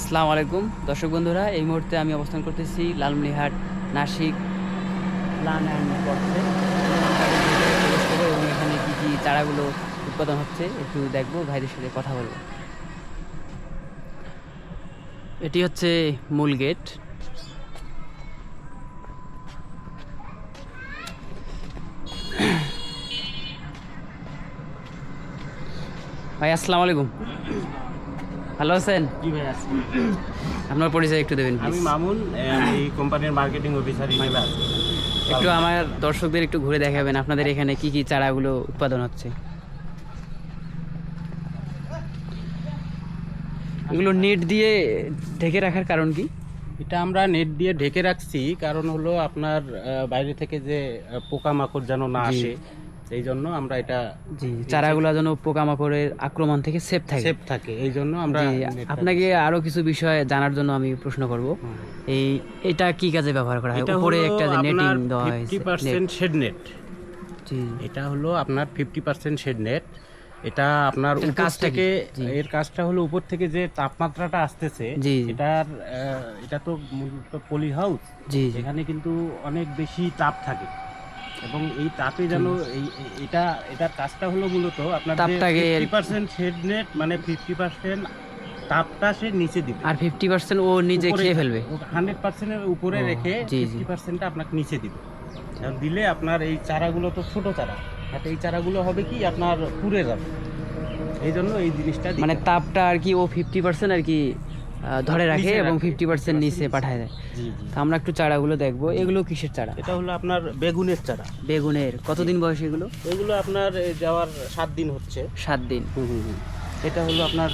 আসসালামু আলাইকুম। দর্শক বন্ধুরা, এই মুহূর্তে আমি অবস্থান করতেছি লালমনিহাট নাসিক প্লান অ্যান্ড পথে এবং এখানে কী কী চারাগুলো উৎপাদন হচ্ছে একটু দেখব, ভাইদের সাথে কথা বলব। এটি হচ্ছে মূল গেট। ভাই, আসসালামু আলাইকুম। ভালো আছেন? জি ভাই আছি। আপনার পরিচয় একটু দেবেন আমি মামুন এই কোম্পানির মার্কেটিং অফিসার হিসেবে আছি। একটু আমার দর্শকদের একটু ঘুরে দেখাবেন আপনাদের এখানে কি কি চারাগুলো উৎপাদন হচ্ছে? এগুলো নেট দিয়ে ঢেকে রাখার কারণ কি? এটা আমরা নেট দিয়ে ঢেকে রাখছি কারণ হলো আপনার বাইরে থেকে যে পোকামাকড় যেন না আসে সেই জন্য আমরা এটা জি চারাগুলো যেন পোকামাকড়ের আক্রমণ থেকে সেফ থাকে। সেফ থাকে এই জন্য আমরা আপনাকে আরও কিছু বিষয় জানার জন্য আমি প্রশ্ন করব। এই এটা কি কাজে ব্যবহার করা হয়? এটা উপরে একটা যে নেটিং আপনার দেওয়া হয়েছে পার্সেন্ট শেড নেট জি। এটা হলো আপনার ফিফটি পার্সেন্ট শেড নেট এটা আপনার উপর থেকে এর কাজটা হলো উপর থেকে যে তাপমাত্রাটা আসতেছে। এটার আহ, এটা তো মূলত পলি হাউস এখানে কিন্তু অনেক বেশি তাপ থাকে। এবং এই তাপে যেন এই এটা এটার কাজটা হলো মূলত আপনার তাপটাকে- ফিফটি পার্সেন্ট শেড নেট মানে ফিফটি পার্সেন্ট তাপটা সে নিচে দিবে। আর ফিফটি পার্সেন্ট ও নিজে খেয়ে ফেলবে। হান্ড্রেড পার্সেন্টের উপরে রেখে। ফিফটি পার্সেন্টটা আপনাকে নিচে দিবে। দিলে আপনার এই চারাগুলো তো ছোট চারা। আর এই চারাগুলো হবে কি আপনার পুড়ে যাবে। এই জন্য এই জিনিসটা মানে তাপটা আর কি ও ফিফটি পার্সেন্ট আর কি ধরে রাখে এবং ফিফটি পার্সেন্ট নিচে পাঠায় দেয়। তো আমরা একটু চারাগুলো দেখব। এগুলো কিসের চারা? এটা হলো আপনার বেগুনের চারা। বেগুনের। কতদিন বয়স এগুলো? এগুলো আপনার যাওয়ার সাত দিন হচ্ছে। সাত দিন। এটা হলো আপনার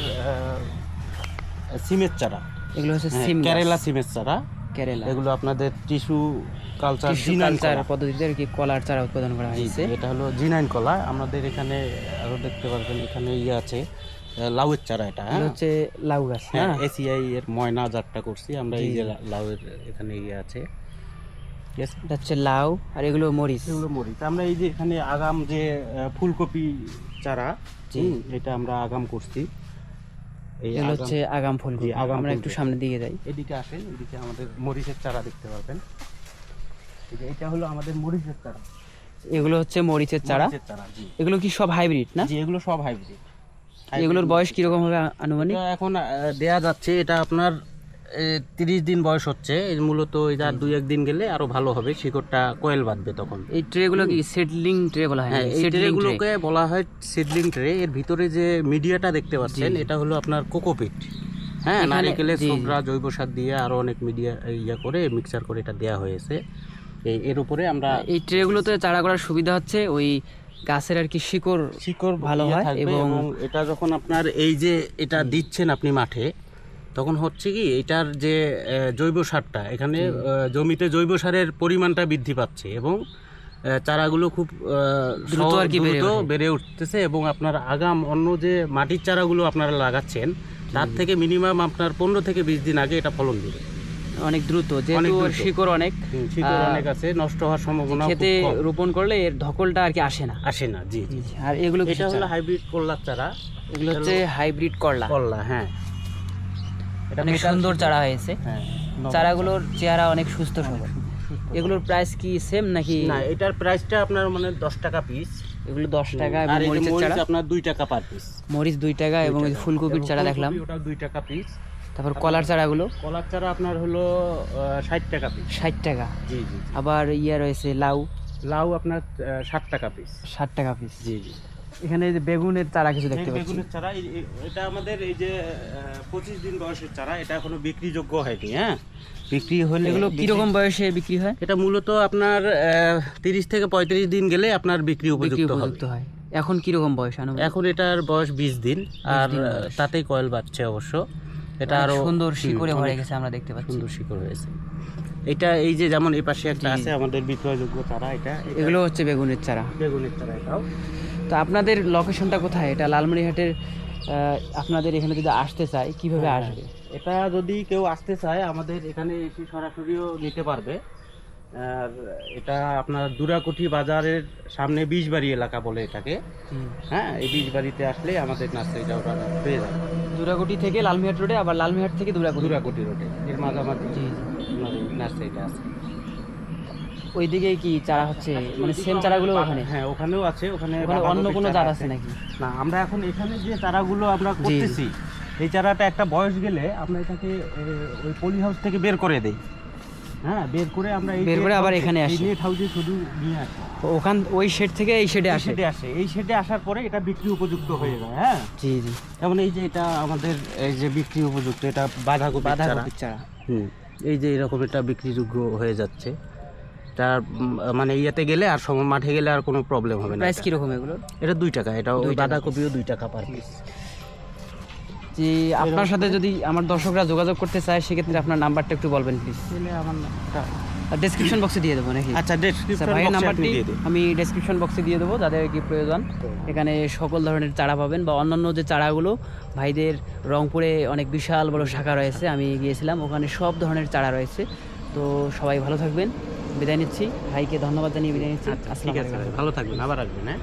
সিমের চারা। এগুলো হচ্ছে হ্যাঁ, সিম কেরালা সিমের চারা। কেরালা। এগুলো আপনাদের টিস্যু কালচার কালচার পদ্ধতিতে আর কি কলার চারা উৎপাদন করা হয়েছে। এটা হলো জিনাইন কলা। আমাদের এখানে আরও দেখতে পারবেন এখানে ইয়ে আছে। লাউয়ের চারা এটা হ্যাঁ? হচ্ছে লাউ গাছ হ্যাঁ হ্যাঁ। এসিআই এর ময়না জাতটা করছি আমরা এই যে লাউয়ের এখানে ইয়ে আছে। এটা হচ্ছে লাউ আর এগুলো মরিচ। এগুলো মরিচ। আমরা এই যে এখানে আগাম যে ফুলকপি চারা জি। এটা আমরা আগাম করছি। এগুলো হচ্ছে আগাম ফুল জি, আগাম আমরা একটু ফুলকপি। সামনের দিকে যাই। এদিকে আসেন এদিকে আমাদের মরিচের চারা দেখতে যে এটা হলো আমাদের মরিচের চারা। এগুলো হচ্ছে মরিচের চারা। চারা এগুলো কি সব হাইব্রিড না? জি এগুলো সব হাইব্রিড। এগুলোর বয়স কীরকম হবে আনুমানিক? এখন দেয়া যাচ্ছে এটা আপনার তিরিশ দিন বয়স হচ্ছে। মূলত এটা দুই একদিন গেলে আরও ভালো হবে শিকড়টা কোয়েল বাঁধবে তখন। এই ট্রে গুলো কি সেটলিং ট্রে বলা হয়? হ্যাঁ এই ট্রেগুলোকে বলা হয় সিডলিং ট্রে এর ভিতরে যে মিডিয়াটা দেখতে পাচ্ছেন এটা হলো আপনার কোকোপিট। হ্যাঁ নারিকেলের জি। জৈব সার দিয়ে আরও অনেক মিডিয়া ইয়া করে মিক্সার করে এটা দেয়া হয়েছে। এর উপরে আমরা এই ট্রে গুলোতে চারা করার সুবিধা হচ্ছে ওই গাছের আর কি শিকড় শিকড় ভালো ইয়ে হয় এবং- এটা যখন আপনার এই যে এটা দিচ্ছেন আপনি মাঠে তখন হচ্ছে কি এটার যে জৈব সারটা এখানে জমিতে জৈব সারের পরিমাণটা বৃদ্ধি পাচ্ছে এবং চারাগুলো খুব দ্রুত আর কি বেড়ে বেড়ে উঠতেছে এবং আপনার আগাম অন্য যে মাটির চারাগুলো আপনারা লাগাচ্ছেন তার থেকে মিনিমাম আপনার পনেরো থেকে বিশ দিন আগে এটা ফলন দিবে। অনেক দ্রুত যেহেতু ওর শিকড় অনেক শিকড় অনেক আছে নষ্ট হওয়ার সম্ভাবনা খেতে রোপণ করলে এর ধকলটা আর কি আসে না। আসে না জি আর এগুলো এটা হলো? হাইব্রিড কল্লার চারা। এগুলো হচ্ছে হাইব্রিড করলা। কল্লা হ্যাঁ। এটা অনেক সুন্দর চারা হয়েছে। হ্যাঁ চারাগুলোর চেহারা অনেক সুস্থ সবল। এগুলোর প্রাইস কি সেম নাকি না এটার প্রাইসটা আপনার মানে দশ টাকা পিস এগুলো দশ টাকা আর এবং মরিচের চারা। আপনার দুই টাকা পার পিস মরিচ দুই টাকা এবং ফুলকপির চারা দেখলাম। ওটা দুই টাকা পিস তারপর কলার চারাগুলো? কলার চারা আপনার হলো ষাট টাকা পিস ষাট টাকা। জি জি। আবার ইয়ে রয়েছে লাউ। লাউ আপনার ষাট টাকা পিস ষাট টাকা পিস জি জি। এখানে এই যে বেগুনের চারা কিছু দেখতে পাচ্ছি। বেগুনের চারা এটা আমাদের এই যে পঁচিশ দিন বয়সের চারা এটা এখনও বিক্রিযোগ্য হয়নি হ্যাঁ? বিক্রি হলে এগুলো কীরকম বয়সে বিক্রি হয়? এটা মূলত আপনার তিরিশ থেকে পঁয়ত্রিশ দিন গেলে আপনার বিক্রি উপযুক্ত হয়। এখন কীরকম বয়স এখন এটার বয়স বিশ দিন আর। তাতেই কয়েল বাড়ছে অবশ্য। এটা আরও সুন্দর শিকড়ে ভরে গেছে আমরা দেখতে পাচ্ছি। সুন্দর শিকড় হয়েছে। এটা এই যে যেমন এই পাশে একটা আছে আমাদের বিক্রয়যোগ্য চারা এটা। এগুলো হচ্ছে বেগুনের চারা। বেগুনের চারা এটাও। তো আপনাদের লোকেশনটা কোথায়? এটা লালমনিরহাটের আপনাদের এখানে যদি আসতে চায় কীভাবে আসবে? এটা যদি কেউ আসতে চায় আমাদের এখানে এসে সরাসরিও নিতে পারবে। আর এটা আপনার দুরাকুঠি বাজারের সামনে বীজবাড়ি এলাকা বলে এটাকে। হ্যাঁ এই বীজবাড়িতে আসলে আমাদের নার্সারিটা ওরা পেয়ে যাবে। দুরাকুটি থেকে লালমিহাট রোডে আবার লালমিহাট থেকে দুরাগুটি দুরাগুটি রোডে এর মাঝামাঝি। জি এই নার্সারিটা আছে। ওইদিকে কি চারা হচ্ছে? মানে সেম চারাগুলো ওখানে? হ্যাঁ ওখানেও আছে ওখানে অন্য কোনো চারা চারা আছে। নাকি? না আমরা এখন এখানে যে চারাগুলো আমরা করতেছি এই চারাটা একটা বয়স গেলে আমরা এটাকে ওই পলি হাউস থেকে বের করে দেই। হ্যাঁ বের করে আমরা বের করে আবার এখানে আসে। নেট হাউসে শুধু নিয়ে আসি। ওখান ওই শেড থেকে এই শেডে আসে। শেডে আসে। এই শেডে আসার পরে এটা বিক্রি উপযুক্ত হয়ে যায় হ্যাঁ? জি জি। যেমন এই যে এটা আমাদের এই যে বিক্রি উপযুক্ত এটা বাঁধাকপি চারা। বাঁধাকপির চারা। হুম। এই যে এরকম এটা বিক্রিযোগ্য হয়ে যাচ্ছে। তার মানে ইয়েতে গেলে আর সময় মাঠে গেলে আর কোনো প্রবলেম হবে না প্রাইস। কীরকম এগুলো এটা দুই টাকা। এটা ওই বাঁধাকপিও দুই টাকা পার পিস যে আপনার সাথে যদি আমার দর্শকরা যোগাযোগ করতে চায় সেক্ষেত্রে আপনার নাম্বারটা একটু বলবেন প্লিজ আমার ডেসক্রিপশন বক্সে দিয়ে দেবো নাকি? আচ্ছা আচ্ছা, ডেসক্রিপশন ভাইয়ের বক্সে নাম্বারটি আমি ডেসক্রিপশন বক্সে দিয়ে দেবো যাদের কি প্রয়োজন। এখানে সকল ধরনের চারা পাবেন বা অন্যান্য যে চারাগুলো ভাইদের রংপুরে অনেক বিশাল বড় শাখা রয়েছে আমি গিয়েছিলাম ওখানে সব ধরনের চারা রয়েছে। তো সবাই ভালো থাকবেন বিদায় নিচ্ছি। ভাইকে ধন্যবাদ জানিয়ে বিদায় নিচ্ছি। আচ্ছা ঠিক আছে ভালো থাকবেন আবার আসবেন হ্যাঁ।